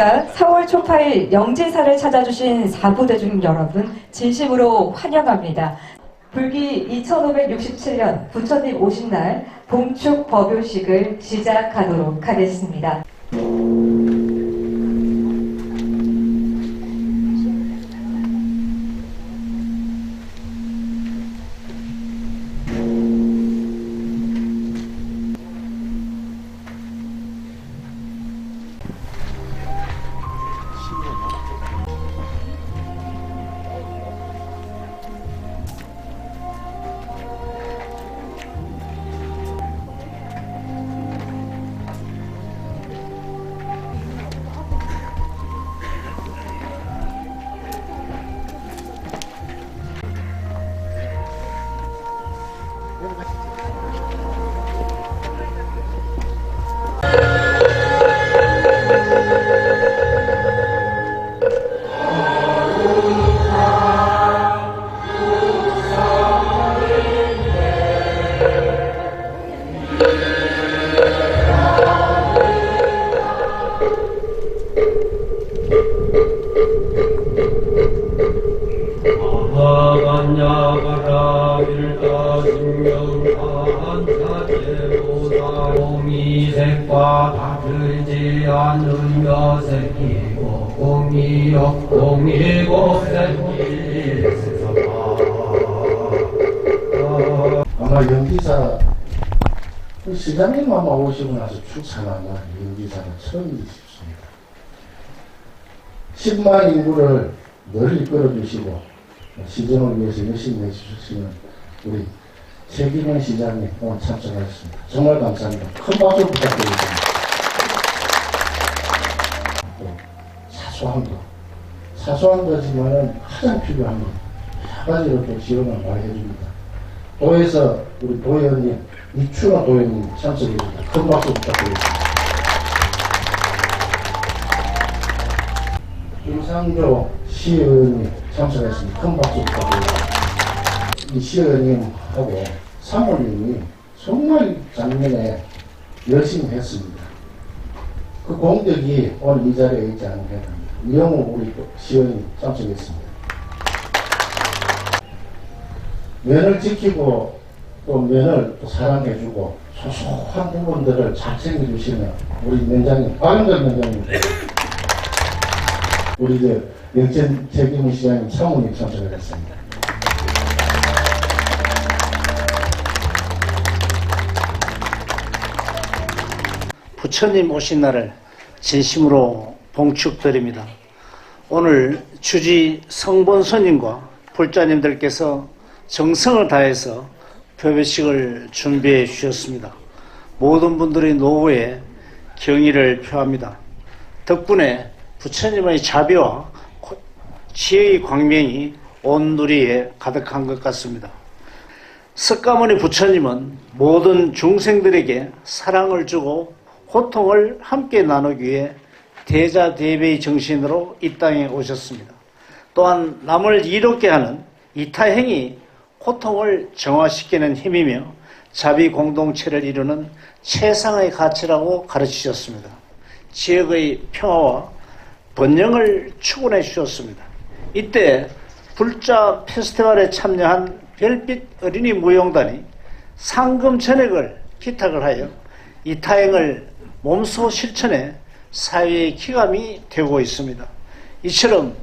그러니까 4월 초파일 영지사를 찾아주신 사부대중 여러분 진심으로 환영합니다. 불기 2567년 부처님 오신 날 봉축 법요식을 시작하도록 하겠습니다. 화간야가라 일가증명한 자체보다 공이 색과 다르지 않으며 새끼고 공이요 공이고 새끼 세상아 아마 연기사 그 시장님 아마 오시고 나서 출산한 연기사는 처음이십니다. 10만 인구를 늘 이끌어 주시고 시정을 위해서 열심히 해주시는 우리 최기문 시장님 오늘 참석하셨습니다. 정말 감사합니다. 큰 박수 부탁드리겠습니다. 또 사소한 거, 사소한 거지만은 가장 필요한 거, 여러 가지로 또 지원을 많이 해줍니다. 도에서 우리 도의원님, 이춘호 도의원님 참석해주니다. 큰 박수 부탁드리겠습니다. 김상조 시의원님 참석했습니다. 큰 박수 부탁드립니다. 이 시의원님하고 사모님이 정말 작년에 열심히 했습니다. 그 공덕이 오늘 이 자리에 있지 않을까 합니다. 이영우 우리 또 시의원님 참석했습니다. 면을 지키고 또 면을 또 사랑해주고 소소한 부분들을 잘 챙겨주시는 우리 면장님, 박영걸 면장님, 우리 저 영천 책임의 시장님 사모님 참석을 했습니다. 부처님 오신 날을 진심으로 봉축드립니다. 오늘 주지 성본스님과 불자님들께서 정성을 다해서 표배식을 준비해 주셨습니다. 모든 분들의 노후에 경의를 표합니다. 덕분에 부처님의 자비와 지혜의 광명이 온 누리에 가득한 것 같습니다. 석가모니 부처님은 모든 중생들에게 사랑을 주고 고통을 함께 나누기 위해 대자대배의 정신으로 이 땅에 오셨습니다. 또한 남을 이롭게 하는 이타행이 고통을 정화시키는 힘이며 자비 공동체를 이루는 최상의 가치라고 가르치셨습니다. 지역의 평화와 번영을 추구해 주셨습니다. 이때 불자 페스티벌에 참여한 별빛 어린이 무용단이 상금 전액을 기탁을 하여 이 타행을 몸소 실천해 사회의 기감이 되고 있습니다. 이처럼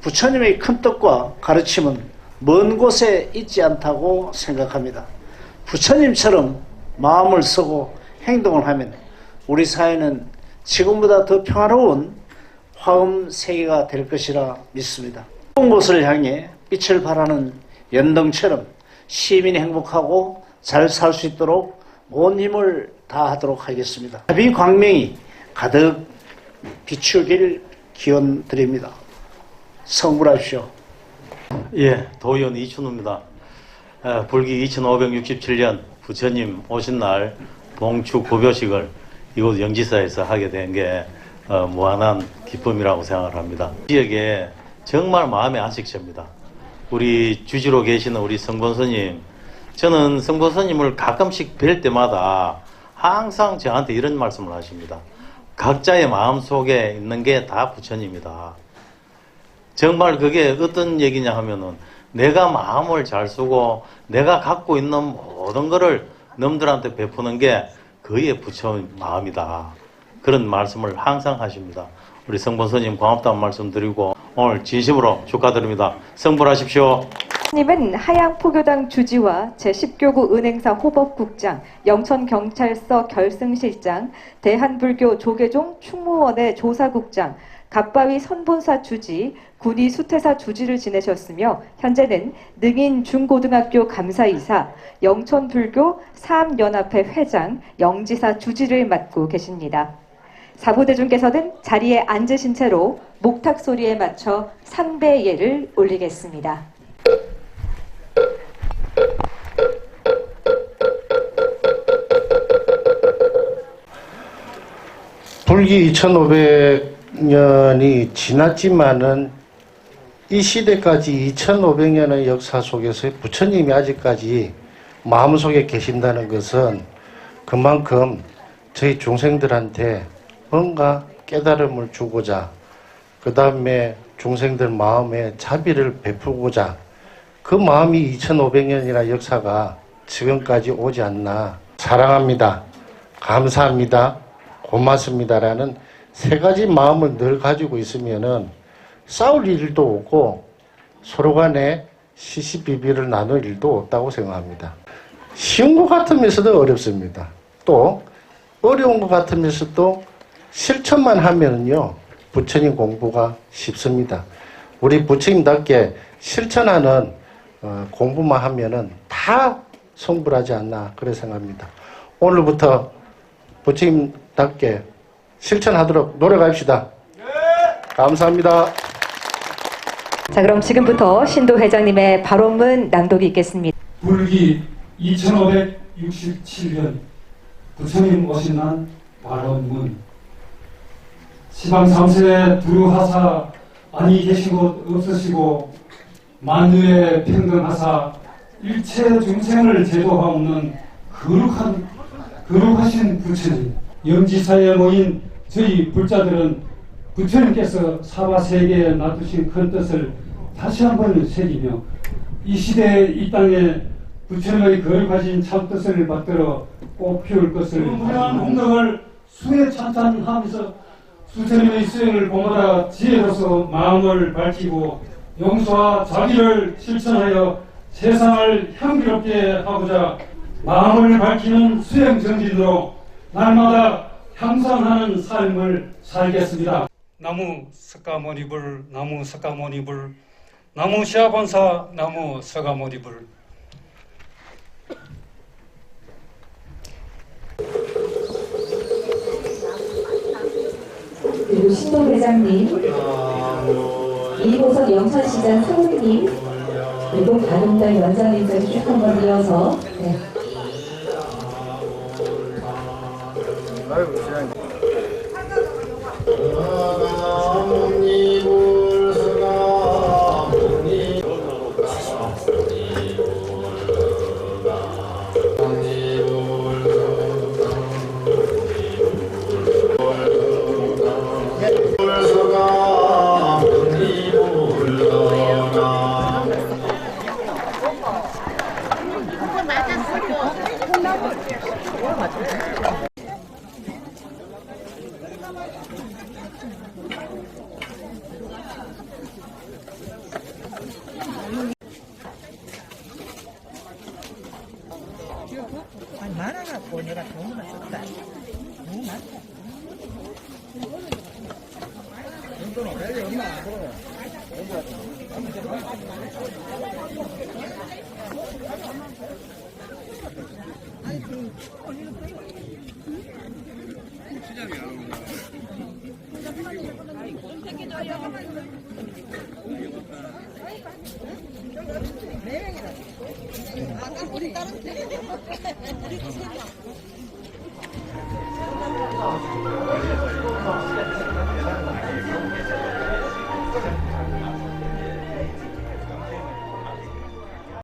부처님의 큰 뜻과 가르침은 먼 곳에 있지 않다고 생각합니다. 부처님처럼 마음을 쓰고 행동을 하면 우리 사회는 지금보다 더 평화로운 화음 세계가 될 것이라 믿습니다. 좋은 곳을 향해 빛을 발하는 연등처럼 시민이 행복하고 잘 살 수 있도록 온 힘을 다하도록 하겠습니다. 자비 광명이 가득 비추길 기원 드립니다. 성불하십시오. 예, 도의원 이춘우입니다. 에, 불기 2567년 부처님 오신 날 봉축 고교식을 이곳 영지사에서 하게 된게 어, 무한한 기쁨이라고 생각을 합니다. 지역에 정말 마음의 안식처입니다. 우리 주지로 계시는 우리 성본스님 저는 성보스님을 가끔씩 뵐 때마다 항상 저한테 이런 말씀을 하십니다. 각자의 마음 속에 있는 게 다 부처님이다. 정말 그게 어떤 얘기냐 하면은 내가 마음을 잘 쓰고 내가 갖고 있는 모든 거를 남들한테 베푸는 게 그의 부처 마음이다. 그런 말씀을 항상 하십니다. 우리 성본스님 고맙다는 말씀 드리고 오늘 진심으로 축하드립니다. 성불하십시오. 님은 하양포교당 주지와 제10교구 은행사 호법국장, 영천경찰서 결승실장, 대한불교 조계종 충무원의 조사국장, 갑바위 선본사 주지, 군위 수태사 주지를 지내셨으며 현재는 능인 중고등학교 감사이사, 영천불교 사암연합회 회장, 영지사 주지를 맡고 계십니다. 사부대중께서는 자리에 앉으신 채로 목탁 소리에 맞춰 상배예를 올리겠습니다. 불기 2500년이 지났지만은 이 시대까지 2500년의 역사 속에서 부처님이 아직까지 마음속에 계신다는 것은 그만큼 저희 중생들한테 뭔가 깨달음을 주고자 그 다음에 중생들 마음에 자비를 베푸고자 그 마음이 2500년이나 역사가 지금까지 오지 않나 사랑합니다. 감사합니다. 고맙습니다라는 세 가지 마음을 늘 가지고 있으면은 싸울 일도 없고 서로 간에 시시비비를 나눌 일도 없다고 생각합니다. 쉬운 것 같으면서도 어렵습니다. 또 어려운 것 같으면서도 실천만 하면은요 부처님 공부가 쉽습니다. 우리 부처님답게 실천하는 어, 공부만 하면은 다 성불하지 않나 그래 생각합니다. 오늘부터 부처님답게 실천하도록 노력합시다. 감사합니다. 자, 그럼 지금부터 신도 회장님의 발언문 낭독이 있겠습니다. 불기 2567년 부처님 오신 날 발언문 시방 3세 두루하사 아니 계시고 없으시고 만유에 평등하사 일체 중생을 제도하옵는 거룩한 거룩하신 부처님 영지사에 모인 저희 불자들은 부처님께서 사바 세계에 놔두신 큰 뜻을 다시 한번 새기며 이 시대에 이 땅에 부처님의 거룩하신 참 뜻을 받들어 꽃 피울 것을 무량한 공덕을 수에 찬찬하면서 부처님의 수행을 봉하다 지혜로서 마음을 밝히고 용서와 자비를 실천하여 세상을 향기롭게 하고자 마음을 밝히는 수행 정진으로 날마다 향상하는 삶을 살겠습니다. 나무 석가모니불, 나무 석가모니불, 나무 시아본사, 나무 석가모니불. 그리고 신도 회장님, 이호선 영천시장 사모님, 그리고 가동달 원장님까지 쭉 한번 이어서 네. 아니 많아갖고 내가 돈을 썼다 너무 많다. 돈은 왜 없나 그러면 시작이야.